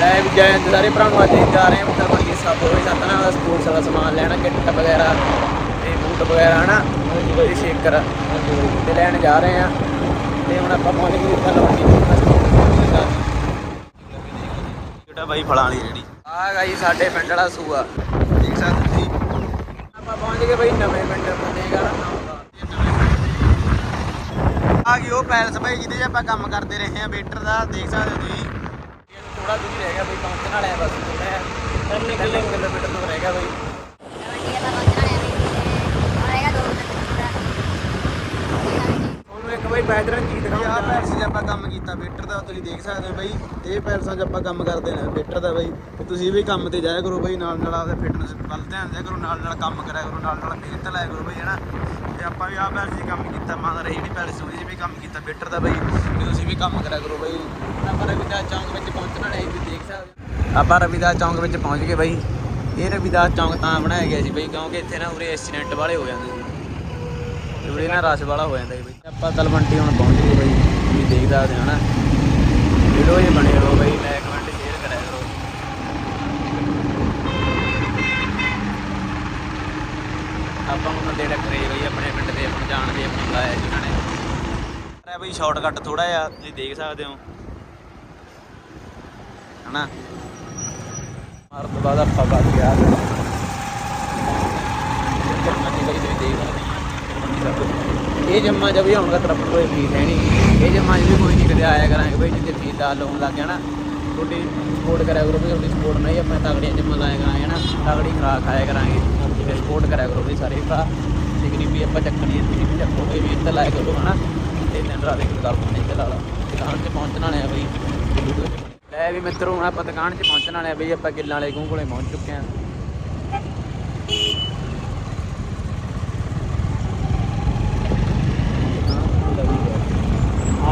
ਲੈ ਵੀ ਜੈ ਸਾਰੇ ਭਰਾ ਨੂੰ ਅੱਜ ਜਾ ਰਹੇ ਹਾਂ ਬਣ ਕੇ ਸਭ ਹੋਏ ਸਤਨਾ ਦਾ ਸਪੋਰਟਸ ਵਾਲਾ ਸਮਾਨ ਲੈਣਾ ਕਿੱਟ ਵਗੈਰਾ ਤੇ ਬੂਟ ਵਗੈਰਾ ਹਨਾ? ਤੇ ਸ਼ੇਕਰ ਤੇ ਲੈਣ ਜਾ ਰਹੇ ਹਾਂ ਤੇ ਹੁਣ ਆਪਾਂ ਪਹੁੰਚ ਗਏ ਇੱਥੇ ਲਵੰਡੀ ਜਿਹੜਾ ਬਾਈ ਫਲਾਂ ਵਾਲੀ ਰੇੜੀ ਆ ਗਾ ਜੀ ਸਾਡੇ ਪਿੰਡ ਵਾਲਾ ਸੂਆ। ਦੇਖ ਸਕਦੇ ਤੁਸੀਂ ਆਪਾਂ ਪਹੁੰਚ ਗਏ ਬਈ ਨਵੇਂ ਪਿੰਡ ਬੰਦੇਗਾ ਆ ਗਈ ਉਹ ਪੈਲਸ ਬਾਈ ਜਿਹਦੇ ਆਪਾਂ ਕੰਮ ਕਰਦੇ ਰਹੇ ਆ ਵੇਟਰ ਦਾ ਦੇਖ ਸਕਦੇ ਹੋ ਤੁਸੀਂ। ਥੋੜਾ ਦੂਰ ਰਹਿ ਗਿਆ ਬਈ ਪਹੁੰਚਣ ਵਾਲੇ ਆ ਬਸ ਮੈਂ 3 ਕਿਲੋਮੀਟਰ ਦੂਰ ਰਹਿ ਗਿਆ ਬਈ। ਉਹਨੂੰ ਇੱਕ ਬਈ ਆ ਦਿਖਾਉਂਦਾ ਪੈਲਸ 'ਚ ਆਪਾਂ ਕੰਮ ਕੀਤਾ, ਵੇਟਰ ਦਾ ਤੁਸੀਂ ਦੇਖ ਸਕਦੇ ਹੋ ਬਈ, ਇਹ ਪੈਲਸਾਂ 'ਚ ਆਪਾਂ ਕੰਮ ਕਰਦੇ ਨੇ, ਵੇਟਰ ਦਾ ਬਾਈ, ਤੇ ਤੁਸੀਂ ਵੀ ਕੰਮ ਤੇ ਜਾਇਆ ਕਰੋ ਬਾਈ, ਨਾਲ ਨਾਲ ਆਪਦੇ ਫਿਟਨੈਸ ਵੱਲ ਧਿਆਨ ਦਿਆ ਕਰੋ, ਨਾਲ ਨਾਲ ਕੰਮ ਕਰਿਆ ਕਰੋ, ਨਾਲ ਨਾਲ ਮਿਹਨਤ ਲਾਇਆ ਕਰੋ ਬਾਈ, ਹਨਾ? ਤੇ ਆਪਾਂ ਵੀ ਆ ਪੈਲਸ 'ਚ ਕੰਮ ਕੀਤਾ ਮਾਂ ਰਹੀ ਨਹੀਂ ਪੈਲਸ ਉਹਦੇ 'ਚ ਵੀ ਕੰਮ ਕੀਤਾ, ਵੇਟਰ ਦਾ ਬਾਈ ਤੇ ਤੁਸੀਂ ਵੀ ਕੰਮ ਕਰਿਆ ਕਰੋ ਬਾਈ। ਆਪਾਂ ਰਵਿਦਾਸ ਚੌਂਕ ਵਿੱਚ ਪਹੁੰਚਣ ਵਾਲੇ ਆ ਤੁਸੀਂ ਦੇਖ ਸਕਦੇ ਆਪਾਂ ਰਵਿਦਾਸ ਚੌਂਕ ਵਿੱਚ ਪਹੁੰਚ ਗਏ ਬਈ। ਇਹ ਰਵਿਦਾਸ ਚੌਂਕ ਤਾਂ ਬਣਾਇਆ ਗਿਆ ਸੀ ਬਈ, ਕਿਉਂਕਿ ਇੱਥੇ ਨਾ ਉਰੇ ਐਕਸੀਡੈਂਟ ਵਾਲੇ ਹੋ ਜਾਂਦੇ ਸੀ ਨਾ ਰਸ਼ ਵਾਲਾ ਹੋ ਜਾਂਦਾ ਬਈ। ਆਪਾਂ ਤਲਵੰਡੀ ਹੁਣ ਪਹੁੰਚ ਗਏ ਬਈ, ਤੁਸੀਂ ਦੇਖਦਾ ਸਕਦੇ ਹੋ ਨਾ। ਵੀਡੀਓ ਇਹ ਬਣੇ ਰਹੋ ਬਈ ਲਾਈਕ ਕਮੈਂਟ ਸ਼ੇਅਰ ਕਰਿਆ ਕਰੋ। ਆਪਾਂ ਨੂੰ ਬੰਦੇ ਟੱਕਰੇ ਬਈ, ਆਪਣੇ ਪਿੰਡ ਦੇ, ਆਪਣ ਜਾਣਦੇ ਆਪਣ ਬੁਲਾਇਆ ਜਿਨ੍ਹਾਂ ਨੇ। ਹੈ ਬਈ ਸ਼ਾਰਟਕਟ ਥੋੜਾ ਜਿਹਾ, ਤੁਸੀਂ ਦੇਖ ਸਕਦੇ ਹੋ। ਹਨਾ? ਮਾਰ ਤੋਂ ਬਾਅਦ ਆਪਾਂ ਵੱਜ ਗਿਆ। ਜੰਮਾ ਜੀ ਲਈ ਦੇਖ ਸਕਦੇ ਇਹ ਜੰਮਾ ਜਬ ਹੀ ਆਉਂਗਾ ਤਰਫ ਕੋਈ ਫੀਸ ਹੈ ਨਹੀਂ। ਇਹ ਜੰਮਾ ਜੀ ਕੋਈ ਨਹੀਂ ਕਦੇ ਆਇਆ ਕਰਾਂਗੇ ਬਈ ਜਿੱਥੇ ਫੀਸ ਦਾ ਲੋਨ ਲੱਗ ਗਿਆ ਨਾ, ਤੁਹਾਡੀ ਸਪੋਰਟ ਕਰਿਆ ਕਰੋ ਵੀ ਤੁਹਾਡੀ ਸਪੋਰਟ ਨਹੀਂ, ਆਪਣੇ ਤਗੜੀਆਂ ਜੰਮਾ ਲਾਇਆ ਕਰਾਂਗੇ ਨਾ, ਤਗੜੀ ਖਰਾਕ ਖਾਇਆ ਕਰਾਂਗੇ। ਤੇ ਸਪੋਰਟ ਕਰਿਆ ਕਰੋ ਵੀ ਸਾਰੇ ਭਰਾ। ਤੇ ਗਰੀਬੀ ਆਪਾਂ ਚੱਕਣੀ ਹੈ, ਤੁਸੀਂ ਵੀ ਚੱਕੋਗੇ ਵੀ ਇੱਥੇ ਲਾਇਆ ਕਰੋ ਹਨਾ। ਤੇ ਦਿਨ ਰਾਤ ਇੱਕ ਗੱਲ ਨਹੀਂ ਤੇ ਲਾ ਦੁਕਾਨ ਤੇ ਪਹੁੰਚਣ ਵਾਲੇ ਆ ਬਈ। ਲੈ ਵੀ ਮਿੱਤਰੋ, ਹੁਣ ਆਪਾਂ ਦੁਕਾਨ 'ਚ ਪਹੁੰਚਣ ਵਾਲੇ ਆ ਬਈ, ਆਪਾਂ ਕਿੱਲਾਂ ਵਾਲੇ ਗੂੰ ਕੋਲੇ ਪਹੁੰਚ ਚੁੱਕੇ ਆ।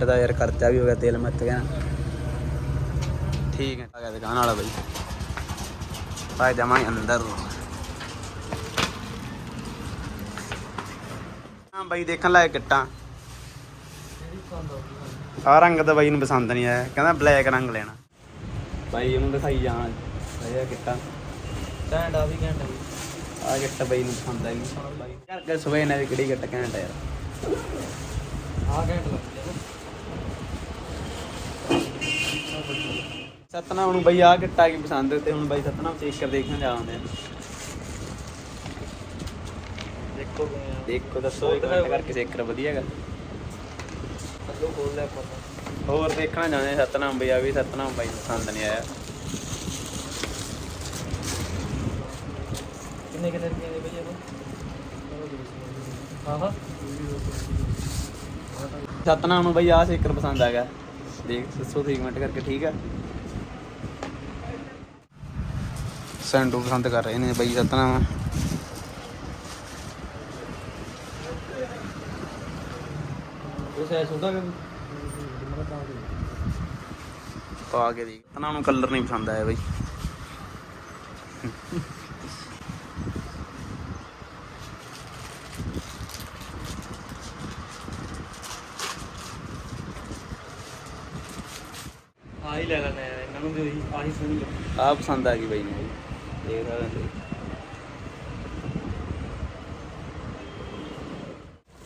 ਘੱਟ ਦਾ ਯਾਰ ਖਰਚਾ ਵੀ ਹੋ ਗਿਆ ਤੇਲ ਮੱਤ ਗਿਆ। ਠੀਕ ਹੈ। ਆ ਗਿਆ ਦੁਕਾਨ ਵਾਲਾ ਬਈ। ਆ ਜਾਵਾਂ ਅੰਦਰ। ਹਾਂ ਬਈ ਦੇਖਣ ਲਾਇਕ ਗਿੱਟਾਂ ਆ ਰੰਗ ਤਾਂ ਬਾਈ ਨੂੰ ਪਸੰਦ ਨਹੀਂ ਆਇਆ। ਕਹਿੰਦਾ ਬਲੈਕ ਰੰਗ ਲੈਣਾ। ਬਾਈ ਇਹਨੂੰ ਦਿਖਾਈ ਜਾਣਾ। ਇਹ ਗਿੱਟਾਂ ਘੈਂਟ ਆ ਵੀ ਘੈਂਟ ਆ ਗਿੱਟ ਬਾਈ ਨੂੰ ਪਸੰਦ ਆਈ। ਯਾਰ ਸਵੇਨ ਹੈ ਕਿਹੜੀ ਗਿੱਟ ਘੈਂਟ ਯਾਰ। ਆ ਘੈਂਟ ਸਤਨਾਮ ਨੂੰ ਬਈ ਆ ਕਿੱਟਾ ਕੀ ਪਸੰਦ ਤੇ ਹੁਣ ਬਈ ਸਤਨਾਮ ਚੇਕ ਕਰ ਦੇਖਣ ਜਾਉਂਦੇ ਆ। ਦੇਖੋ ਦੇਖੋ ਦੱਸੋ ਇੱਕ ਮਿੰਟ ਕਰਕੇ ਚੈੱਕ ਕਰ ਵਧੀਆ ਹੈਗਾ ਅੱਲੋ ਖੋਲ ਲੈ ਆਪਾਂ ਹੋਰ ਦੇਖਣਾ ਜਾਣੇ ਸਤਨਾਮ ਬਈ ਆ ਵੀ ਸਤਨਾਮ ਬਈ ਪਸੰਦ ਨਹੀਂ ਆਇਆ। ਕਿੰਨੇ ਕਿੰਨੇ ਰੁਪਏ ਦੇ ਬਈ ਇਹ ਹਾਂ ਹਾਂ ਸਤਨਾਮ ਨੂੰ ਬਈ ਆ ਸੇਕਰ ਪਸੰਦ ਆ ਗਿਆ। ਦੇਖ ਦੱਸੋ ਠੀਕ ਮਿੰਟ ਕਰਕੇ ਠੀਕ ਆ। ਸੈਂਡੂ ਪਸੰਦ ਕਰ ਰਹੇ ਨੇ ਬਈ ਸਤਨਾਮ। ਪਾ ਪਸੰਦ ਆਇਆ ਬਈ। ਆਹੀ ਲੈ ਲੈਣਾ ਇਹਨਾਂ ਨੂੰ ਵੀ ਆਹੀ ਸੋਹਣੀ ਆ ਪਸੰਦ ਆ ਗਈ ਬਾਈ ਨੂੰ। ਦੇਖ ਸਕਦੇ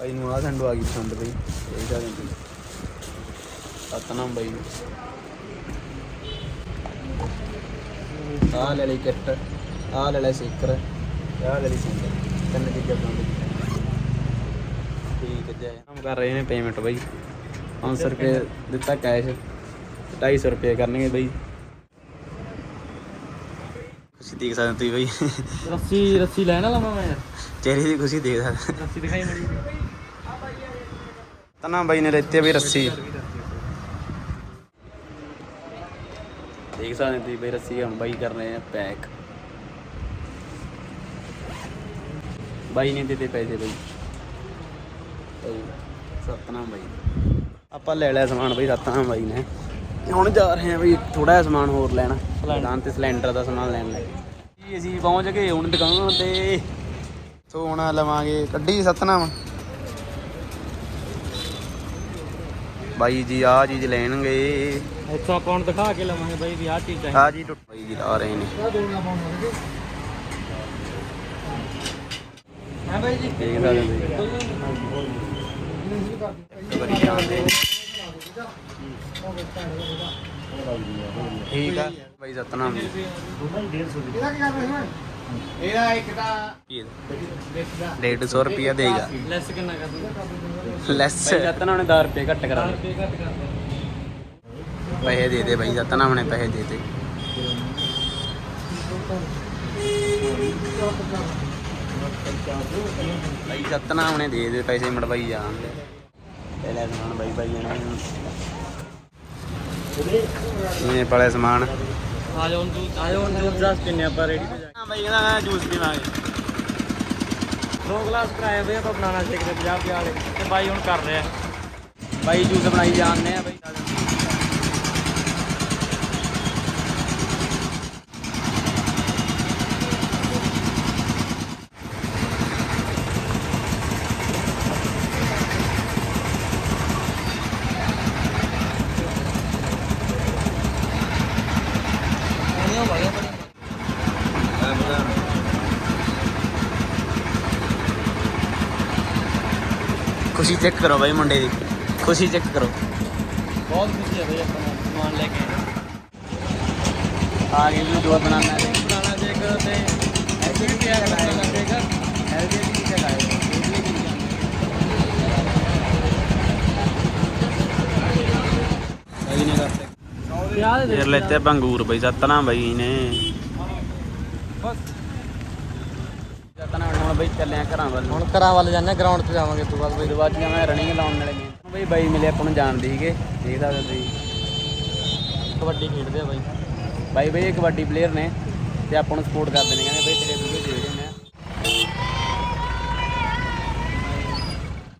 ਹੋ ਨੂੰ ਆ ਸੈਂਡੋ ਆ ਗਈ ਪਸੰਦ ਬਈ ਦੇਖ ਸਕਦੇ ਹੋ ਸਤਨਾਮ ਬਾਈ ਆ ਲੈ ਲਈ ਕਿੱਟ। ਆ ਲੈ ਲੈ ਸੇਕਰ। ਆ ਲੈ ਲਈ ਸੈਂਡਲ ਤਿੰਨ ਚੀਜ਼ਾਂ ਪਸੰਦ ਠੀਕ ਹੈ, ਜੈ। ਕੰਮ ਕਰ ਰਹੇ ਨੇ ਪੇਮੈਂਟ ਬਾਈ। 500 ਰੁਪਏ ਦਿੱਤਾ ਕੈਸ਼ 250 ਰੁਪਏ ਕਰਨਗੇ ਬਈ। ਤੁਸੀਂ ਦੇਖ ਸਕਦੇ ਹੋ ਤੁਸੀਂ ਬਈ। ਰੱਸੀ ਰੱਸੀ ਲੈਣ ਵਾਲਾ ਮੈਂ ਯਾਰ। ਚਿਹਰੇ ਦੀ ਖੁਸ਼ੀ ਦੇਖ ਰੱਸੀ ਦਿਖਾਈ ਮੜੀ ਤਾਂ ਬਾਈ ਨੇ ਲੈਤੀ ਆ ਬਈ ਰੱਸੀ। ਦੇਖ ਸਕਦੇ ਤੁਸੀਂ ਬਈ ਰੱਸੀ ਹੁਣ ਬਾਈ ਕਰ ਰਹੇ ਆ ਪੈਕ। ਬਾਈ ਨੇ ਦਿੱਤੇ ਪੈਸੇ ਬਈ। ਸਤਨਾਮ ਬਾਈ ਆਪਾਂ ਲੈ ਲਿਆ ਸਮਾਨ ਬਾਈ ਰਤਨਾਮ ਬਾਈ ਨੇ। ਹੁਣ ਜਾ ਰਹੇ ਆ ਬਈ ਥੋੜਾ ਜਿਹਾ ਸਮਾਨ ਹੋਰ ਲੈਣਾ। ਦੁਕਾਨ ਤੇ ਸਿਲੰਡਰ ਦਾ ਸਮਾਨ ਲੈਣ ਲੱਗੇ ਜੀ ਅਸੀਂ ਪਹੁੰਚ ਗਏ ਹੁਣ ਦੁਕਾਨ ਤੇ। ਸੋ ਹੁਣ ਲਵਾਂਗੇ ਕੱਢੀ ਸਤਨਾਮ। ਬਾਈ ਜੀ ਆਹ ਚੀਜ਼ ਲੈਣਗੇ। ਇੱਥੋਂ ਆਪਾਂ ਹੁਣ ਦਿਖਾ ਕੇ ਲਵਾਂਗੇ ਬਾਈ ਵੀ ਆਹ ਚੀਜ਼ ਚਾਹੀਦੀ। ਜੀ ਟੁੱਟ ਬਾਈ ਜੀ ਲਾ ਰਹੇ ਨੇ। ਹੈ ਬਾਈ ਜੀ? ਦੇਖ ਸਕਦੇ ਹੋ ਇੱਕ ਵਾਰੀ ਜਾਂਦੇ ਠੀਕ ਆ। ਬਾਈ ਸਤਨਾਮ ਜੀ। ਇਹਦਾ ਇੱਕ ਤਾਂ 150 ਰੁਪਿਆ ਦੇਗਾ। ਲੈਸ ਕਿੰਨਾ ਕਰ ਦੂੰਗਾ? ਲੈਸ। ਬਾਈ ਸਤਨਾਮ ਨੇ 10 ਰੁਪਏ ਘੱਟ ਕਰਾ ਦੇ। ਪੈਸੇ ਦੇ ਦੇ ਬਾਈ ਸਤਨਾਮ ਨੇ ਪੈਸੇ ਦੇ ਦੇ। ਬਾਈ ਸਤਨਾਮ ਨੇ ਦੇ ਦੇ ਪੈਸੇ ਮੜਵਾਈ ਜਾਣ ਦੇ ਲੈ ਲੈ ਸਮਾਨ ਬਾਈ ਬਾਈ ਇਹਨਾਂ ਨੂੰ ਇਹਨੇ ਪਲੇ ਸਮਾਨ। ਆ ਜਾਓ ਤੂੰ ਆ ਜਾਓ ਜੂਸ ਜਾਸ ਪੀਨੇ ਆਪਾਂ ਰੇਡੀ ਤੇ ਜਾ ਹਾਂ ਬਾਈ ਇਹਦਾ ਜੂਸ ਪੀਵਾਂਗੇ। ਦੋ ਗਲਾਸ ਕਰਾਏ ਬਈ, ਆਪਾਂ ਬਨਾਨਾ ਸ਼ੇਕ ਦੇ 50 ਰੁਪਏ ਵਾਲੇ। ਤੇ ਬਾਈ ਹੁਣ ਕਰ ਰਿਹਾ। ਬਾਈ ਜੂਸ ਬਣਾਈ ਜਾਂਦੇ ਆ ਬਾਈ। ਖੁਸ਼ੀ ਚੈੱਕ ਕਰੋ ਬਾਈ ਮੁੰਡੇ ਦੀ। ਖੁਸ਼ੀ ਚੈੱਕ ਕਰੋ। ਬਹੁਤ ਖੁਸ਼ੀ ਹੈ ਬਈ ਆਪਾਂ ਨੂੰ ਸਮਾਨ ਲੈ ਕੇ ਆ ਗਏ ਜੀ ਦੋ ਬਣਾਣਾ ਹੈ ਬਨਾਨਾ ਸ਼ੇਕ ਤੇ ਐਸੇ ਵੀ ਪਿਆ ਸ਼ੇਕ ਐਲਜੀ ਦੀ ਚਲਾਏ ਇਹ ਨਹੀਂ ਕਰਤੇ ਲੈਤੇ ਬੰਗੂਰ ਬਈ ਸਤਨਾ ਬਈ ਨੇ। ਬਸ। ਬਈ ਚੱਲੇ ਆ ਘਰਾਂ ਵੱਲ। ਹੁਣ ਘਰਾਂ ਵੱਲ ਜਾਂਦੇ ਗਰਾਊਂਡ ਤੇ ਜਾਵਾਂਗੇ ਤੂੰ ਬਾਅਦ ਉਹਦੇ ਬਾਅਦ ਜਿਵੇਂ ਰਨਿੰਗ ਲਾਉਣ ਵਾਲੇ ਨੇ। ਬਈ ਬਾਈ ਮਿਲੇ ਆਪਾਂ ਨੂੰ ਜਾਣਦੇ ਸੀਗੇ ਦੇਖ ਸਕਦੇ ਤੁਸੀਂ। ਕਬੱਡੀ ਖੇਡਦੇ ਆ ਬਾਈ। ਬਾਈ ਬਈ ਇਹ ਕਬੱਡੀ ਪਲੇਅਰ ਨੇ ਤੇ ਆਪਾਂ ਨੂੰ ਸਪੋਰਟ ਕਰਦੇ ਨੇ ਕਹਿੰਦੇ ਬਈ ਤੇਰੇ ਵੀਡੀਓ ਦੇਖਦੇ ਨੇ।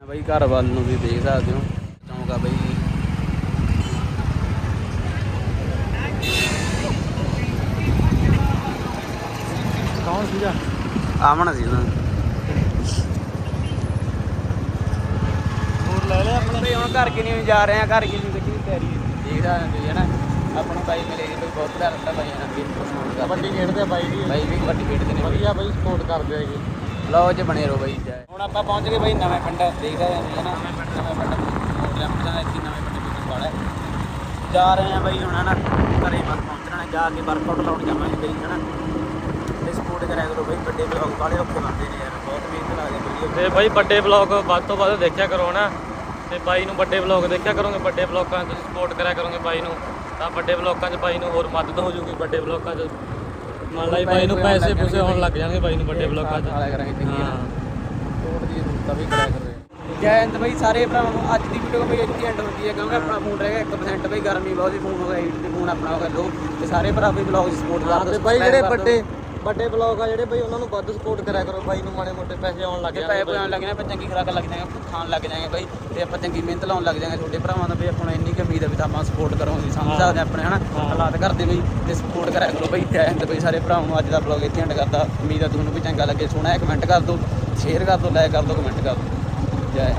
ਬਈ ਘਰ ਵੱਲ ਨੂੰ ਵੀ ਦੇਖ ਸਕਦੇ ਹੋ ਚੌਂਕਾ ਬਈ। ਕੌਣ ਸੀਗਾ? ਆਮਣ ਸੀ ਨਾ ਹੋਰ ਹੁਣ ਘਰ ਕਿ ਨਹੀਂ ਜਾ ਰਹੇ ਆ ਘਰ ਕਿ ਨਹੀਂ ਗੱਡੀ ਦੀ ਤਿਆਰੀ ਦੇਖ ਸਕਦੇ ਹੋ ਨਾ? ਆਪਾਂ ਨੂੰ ਬਾਈ ਮਿਲੇ ਜੀ ਬਈ ਬਹੁਤ ਪਿਆਰ ਦਿੱਤਾ ਬਾਈ ਨਾਲ ਵੀ ਸਪੋਰਟ ਕਰਦੇ ਕਬੱਡੀ ਖੇਡਦੇ ਆ ਬਾਈ ਜੀ। ਬਾਈ ਵੀ ਕਬੱਡੀ ਖੇਡਦੇ ਨੇ। ਵਧੀਆ ਬਾਈ ਸਪੋਰਟ ਕਰਦੇ ਹੈਗੇ। ਲਓ ਚ ਬਣੇ ਰਹੋ ਬਾਈ ਜੈ। ਹੁਣ ਆਪਾਂ ਪਹੁੰਚ ਗਏ ਬਾਈ ਨਵੇਂ ਪਿੰਡ। ਦੇਖਦਾ ਜਾਂਦੇ ਨਾ? ਨਵੇਂ ਪਿੰਡ ਲੈਂਪਟਾਂ ਦਾ ਇੱਥੇ ਨਵੇਂ ਪਿੰਡ ਵਿੱਚ ਵਾਲਾ ਜਾ ਰਹੇ ਆ ਬਾਈ ਹੁਣ ਹਨਾ ਘਰੇ ਬਸ ਪਹੁੰਚਣਾ ਜਾ ਕੇ ਵਰਕਆਊਟ ਲਾਉਣ ਜਾਵਾਂਗੇ ਬਾਈ ਹਨਾ ਤੇ ਸਪੋਰਟ ਕਰਿਆ ਕਰੋ ਬਾਈ ਵੱਡੇ ਬਲੌਗ ਵਾਲੇ ਔਖੇ ਬਣਦੇ ਨੇ ਯਾਰ ਬਹੁਤ ਮਿਹਨਤ ਲੱਗਦੀ ਹੈ ਤੇ ਬਾਈ ਵੱਡੇ ਬਲੌਗ ਵੱਧ ਤੋਂ ਵੱਧ ਦੇਖਿਆ ਕਰੋ ਨਾ? ਤੇ ਬਾਈ ਨੂੰ ਵੱਡੇ ਬਲੌਗ ਦੇਖਿਆ ਕਰੋਗੇ ਵੱਡੇ ਬਲੌਗਾਂ 'ਚ ਤੁਸੀਂ ਸਪੋਰਟ ਕਰਿਆ ਕਰੋਗੇ ਬਾਈ ਨੂੰ ਤਾਂ ਵੱਡੇ ਬਲੌਗਾਂ 'ਚ ਬਾਈ ਨੂੰ ਹੋਰ ਮਦਦ ਹੋ ਜੂਗੀ ਵੱਡੇ ਬਲੌਗਾਂ 'ਚ। ਮੰਨ ਲਾ ਜੀ ਬਾਈ ਨੂੰ ਪੈਸੇ ਪੂਸੇ ਆਉਣ ਲੱਗ ਜਾਣਗੇ ਬਾਈ ਨੂੰ ਵੱਡੇ ਬਲੌਗਾਂ 'ਚ। ਵਾਲਾ ਕਰਾਂਗੇ ਕਿੰਨੀ ਹਾਂ। ਸਪੋਰਟ ਦੀ ਜ਼ਰੂਰਤ ਵੀ ਕਰਿਆ ਕਰੋ ਜੈ ਹਿੰਦ ਬਾਈ ਸਾਰੇ ਭਰਾਵਾਂ ਨੂੰ ਅੱਜ ਦੀ ਵੀਡੀਓ ਬਈ ਇੱਥੇ ਐਂਡ ਹੁੰਦੀ ਹੈ ਕਿਉਂਕਿ ਆਪਣਾ ਫੋਨ ਰਹਿ ਗਿਆ 1% ਬਈ ਗਰਮੀ ਬਹੁਤ ਹੀ ਫੋਨ ਹੋ ਗਿਆ ਹੀਟ ਤੇ ਫੋਨ ਆਪਣਾ ਕਰ ਲਓ ਤੇ ਸਾਰੇ ਭਰਾ ਵੀ ਬਲੌਗ ਸਪੋਰਟ ਕਰ ਤੇ ਬਾਈ ਜਿਹੜੇ ਵੱਡੇ ਵੱਡੇ ਬਲੌਗ ਆ ਜਿਹੜੇ ਬਾਈ ਉਹਨਾਂ ਨੂੰ ਵੱਧ ਸਪੋਰਟ ਕਰਿਆ ਕਰੋ ਬਾਈ ਨੂੰ ਮਾੜੇ ਮੋਟੇ ਪੈਸੇ ਆਉਣ ਲੱਗ ਜਾਣਗੇ ਪੈਸੇ ਬਣਾਉਣ ਲੱਗ ਜਾਣਾ ਆਪਾਂ ਚੰਗੀ ਖੁਰਾਕ ਲੱਗ ਜਾਵਾਂਗੇ ਖਾਣ ਲੱਗ ਜਾਵਾਂਗੇ ਬਾਈ ਤੇ ਆਪਾਂ ਚੰਗੀ ਮਿਹਨਤ ਲਾਉਣ ਲੱਗ ਜਾਵਾਂਗੇ ਛੋਟੇ ਭਰਾਵਾਂ ਦਾ ਵੀ ਆਪਾਂ ਨੂੰ ਇੰਨੀ ਕੁ ਉਮੀਦ ਹੈ ਵੀ ਤਾਂ ਆਪਾਂ ਸਪੋਰਟ ਕਰੋਗੇ ਸਮਝ ਸਕਦੇ ਆਪਣੇ ਹਨਾ ਹਾਲਾਤ ਕਰਦੇ ਬਈ ਤੇ ਸਪੋਰਟ ਕਰਿਆ ਕਰੋ ਬਈ ਜੈ ਹਿੰਦ ਬਈ ਸਾਰੇ ਭਰਾਵਾਂ ਨੂੰ ਅੱਜ ਦਾ ਬਲੌਗ ਇੱਥੇ ਐਂਡ ਕਰਦਾ ਉਮੀਦ ਹੈ ਤੁਹਾਨੂੰ ਵੀ ਚੰਗਾ ਲੱਗੇ ਸੋਹਣਾ ਕਮੈਂਟ ਕਰ ਦਿਓ ਸ਼ੇਅਰ ਕਰ ਦਿਓ ਲਾਈਕ ਕਰ ਦਿਓ ਕਮੈਂਟ ਕਰ ਦਿਓ ਜੈ